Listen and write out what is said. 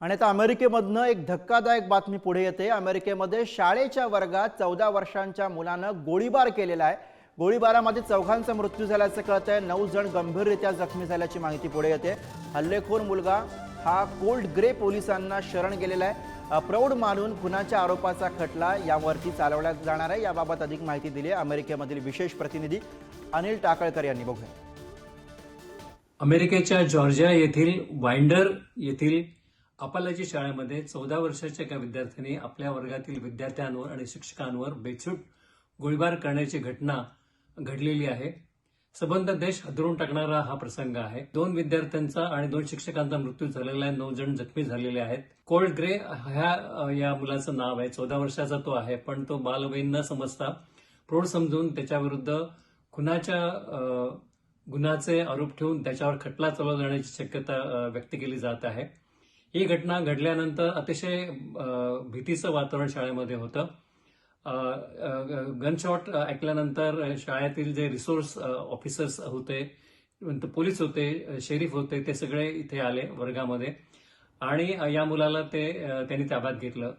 आणि आता अमेरिकेमधनं एक धक्कादायक बातमी पुढे येते. अमेरिकेमध्ये शाळेच्या वर्गात चौदा वर्षांच्या मुलानं गोळीबार केलेला आहे. गोळीबारामध्ये चौघांचा मृत्यू झाल्याचं कळत आहे नऊ जण गंभीररित्या जखमी झाल्याची माहिती पुढे येते. हल्लेखोर मुलगा हा कोल्ड ग्रे पोलिसांना शरण गेलेला आहे. प्रौढ मानून खुनाच्या आरोपाचा खटला यावरती चालवला जाणार आहे. याबाबत अधिक माहिती दिली आहे अमेरिकेमधील विशेष प्रतिनिधी अनिल टाकळकर यांनी बघूया. अमेरिकेच्या जॉर्जिया येथील वाइंडर येथील अपालाजी शाळेमध्ये चौदा वर्षाच्या एका विद्यार्थ्यांनी आपल्या वर्गातील विद्यार्थ्यांवर आणि शिक्षकांवर बेछूट गोळीबार करण्याची घटना घडलेली आहे. सबंध देश हदरून टाकणारा हा प्रसंग आहे. दोन विद्यार्थ्यांचा आणि दोन शिक्षकांचा मृत्यू झालेला आहे. नऊ जण जखमी झालेले आहेत. कोल्ड ग्रे ह्या या मुलाचं नाव आहे. चौदा वर्षाचा तो आहे पण तो बालवयीन न समजता प्रौढ समजून त्याच्याविरुद्ध खुनाच्या अ, गुन्ह्याचे आरोप ठेवून त्याच्यावर खटला चालवला जाण्याची शक्यता व्यक्त केली जात आहे. ही घटना घडल्यानंतर अतिशय भीतीचं वातावरण शाळेमध्ये होतं. गनशॉट ऐकल्यानंतर शाळेतील जे रिसोर्स ऑफिसर्स होते पोलीस होते शेरीफ होते ते सगळे इथे आले वर्गामध्ये. आणि या मुलाला ते त्यांनी ताब्यात घेतलं.